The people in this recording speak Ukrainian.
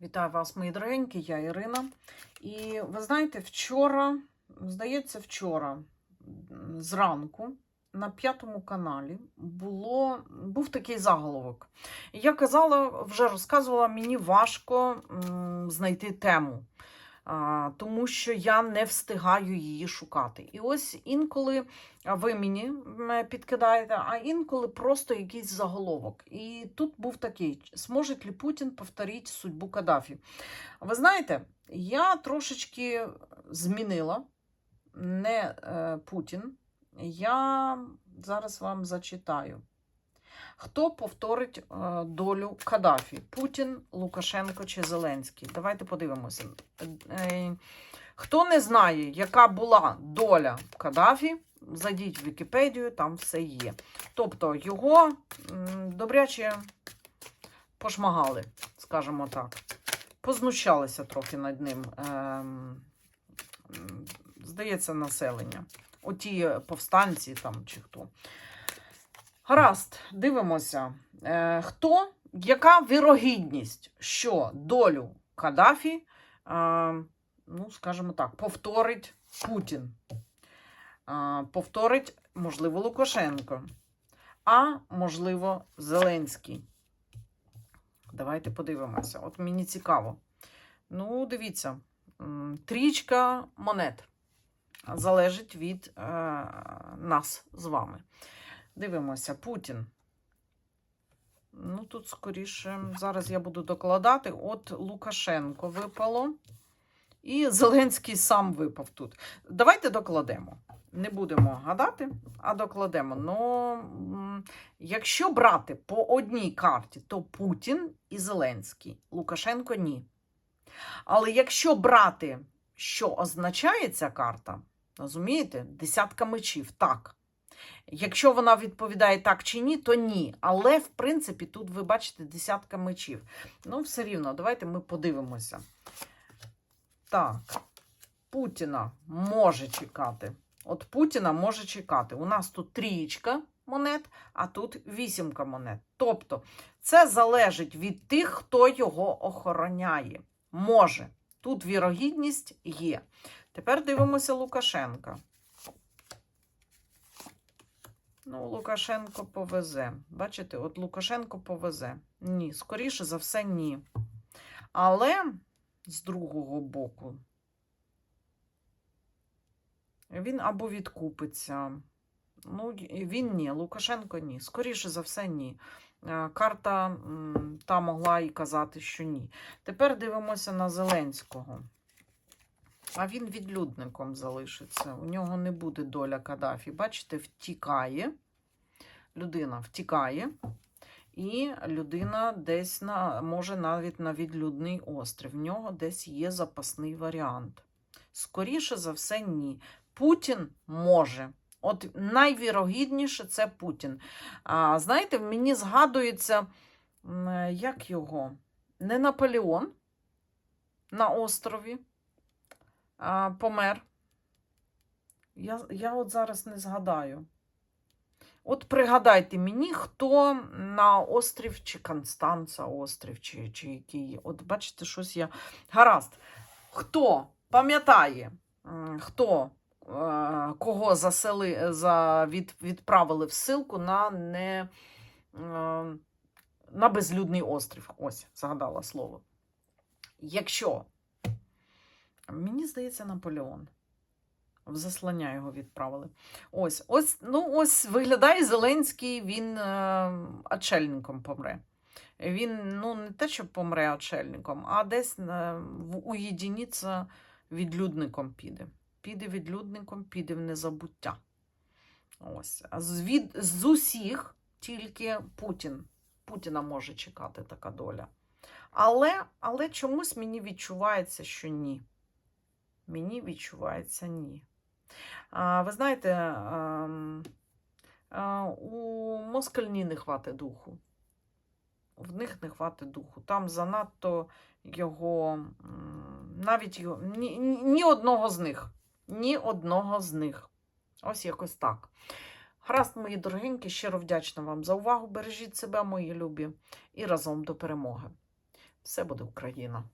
Вітаю вас, мої дорогенькі, я Ірина. І ви знаєте, вчора, здається, вчора зранку на п'ятому каналі було, був такий заголовок. Я казала, вже розказувала, мені важко знайти тему. Тому що я не встигаю її шукати. І ось інколи ви мені підкидаєте, а інколи просто якийсь заголовок. І тут був такий: зможе ли Путін повторити судьбу Каддафі? Ви знаєте, я трошечки змінила не е, Путін. Я зараз вам зачитаю. Хто повторить е, долю Каддафі? Путін, Лукашенко чи Зеленський? Давайте подивимося. Е, Хто не знає, яка була доля Каддафі, зайдіть в Вікіпедію, там все є. Тобто його добряче пошмагали, скажімо так. Познущалися трохи над ним, здається, населення. Оті повстанці там чи хто. Гаразд, дивимося. Е, хто, яка вірогідність, що долю Каддафі, е, ну, скажімо так, повторить Путін? Е, повторить, можливо, Лукашенко, а можливо, Зеленський. Давайте подивимося. От мені цікаво. Ну, дивіться, трічка монет залежить від е, нас з вами. Дивимося, Путін. Ну, тут скоріше, зараз я буду докладати. От Лукашенко випало. І Зеленський сам випав тут. Давайте докладемо. Не будемо гадати, а докладемо. Ну, якщо брати по одній карті, то Путін і Зеленський. Лукашенко ні. Але якщо брати, що означає ця карта, розумієте, десятка мечів, так. Якщо вона відповідає так чи ні, то ні. Але, в принципі, тут ви бачите десятка мечів. Ну, все рівно, давайте ми подивимося. Так, Путіна може чекати. От Путіна може чекати. У нас тут трієчка монет, а тут вісімка монет. Тобто, це залежить від тих, хто його охороняє. Може. Тут вірогідність є. Тепер дивимося Лукашенка. Ну, Лукашенко повезе. Бачите, от Лукашенко повезе. Ні, скоріше за все, ні. Але з другого боку, він або відкупиться. Ну, він ні, Лукашенко ні. Скоріше за все, ні. Е, Карта та могла і казати, що ні. Тепер дивимося на Зеленського. А він відлюдником залишиться. У нього не буде доля Каддафі. Бачите, втікає. Людина втікає. І людина десь на, може навіть на відлюдний острів. В нього десь є запасний варіант. Скоріше за все, ні. Путін може. От найвірогідніше це Путін. А, знаєте, мені згадується, як його? Не Наполеон на острові а, помер. Я, я от зараз не згадаю. От пригадайте мені, хто на острів, чи Констанца острів, чи, чи який. От бачите, щось я. Гаразд. Хто пам'ятає, хто е, кого засели, за, від, відправили в ссылку на не на безлюдний острів. Ось, згадала слово. Якщо, мені здається, Наполеон. В заслання його відправили. Ось, ось, ну, ось виглядає Зеленський, він е, очельником помре. Він ну, не те, що помре очельником, а десь е, в уєдиніться відлюдником піде. Піде відлюдником, піде в незабуття. Ось. З, від, з усіх тільки Путін. Путіна може чекати така доля. Але, але чомусь мені відчувається, що ні. Мені відчувається ні. А, ви знаєте, ем, а, у москальні не хватить духу. В них не хватить духу. Там занадто його, навіть його, ні ні одного з них. Ні одного з них. Ось якось так. Гаразд, мої дорогенькі, щиро вдячна вам за увагу. Бережіть себе, мої любі, і разом до перемоги. Все буде Україна.